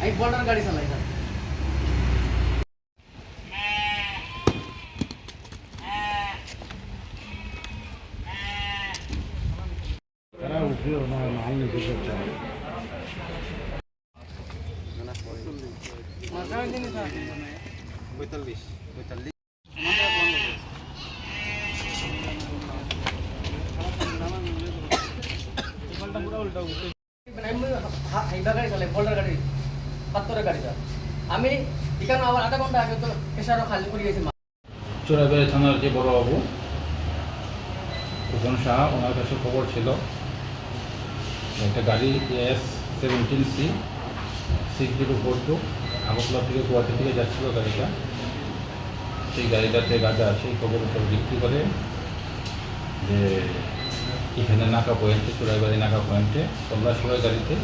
আমি বর্ডার গাড়ি চালাই স্যার পঁয়তাল্লিশ। পঁয়তাল্লিশ। আমি এখানে আবার আধা ঘণ্টা আগে তো পেশারও খালি করে গেছি চোরাবাড়ি থানার যে বড়বাবু ভূষণ শাহ ওনার কাছে খবর ছিল একটা গাড়ি S seventeen C six zero four two Agartala থেকে গুয়াহাটি থেকে যাচ্ছিল গাড়িটা। সেই গাড়িটাতে গাঁজা সেই খবর উপর ভিত্তি করে যে এখানে নাকা পয়েন্টে চোরাইবাড়ি নাকা পয়েন্টে তল্লাশি হয় গাড়িতে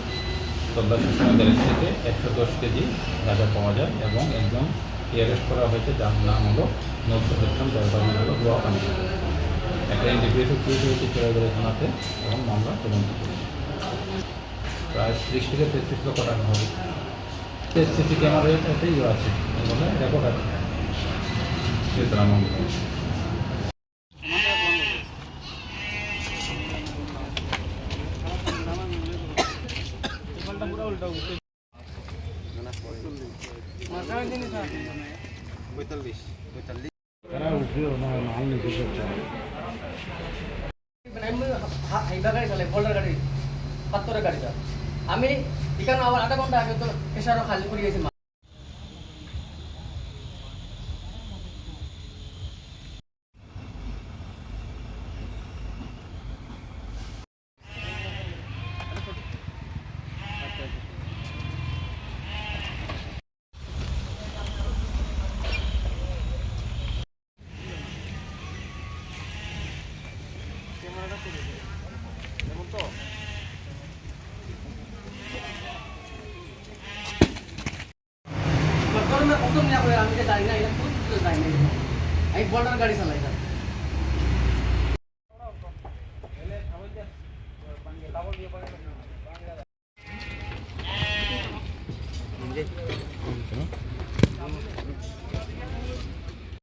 তল্লাশির সময় গাড়ি থেকে একশো দশ কেজি গাঁজা পাওয়া যায় এবং একদম অ্যারেস্ট করা হয়েছে, যার নাম হলো নজরুল ইসলাম যার বাড়ি হলো গোয়াপানি একটা এনডিপিএসও চুরি হয়েছে চোরাইবাড়ি থানাতে, এবং মামলা তদন্ত করেছে প্রায় ত্রিশ থেকে তেত্রিশ লক্ষ টাকা হবে। সিসি ক্যামেরাতেই আছে বলে রেকর্ড আছে। সুতরাং পঁয়তাল্লিশ পঁয়তাল্লিশ গাড়ি আমি এখানে আবার আধা ঘণ্টা আগে তো খালি করে গেছি না করে আমি তো জানি না এটা কোন জানি না আমি বর্ডার গাড়ি চালাই যাই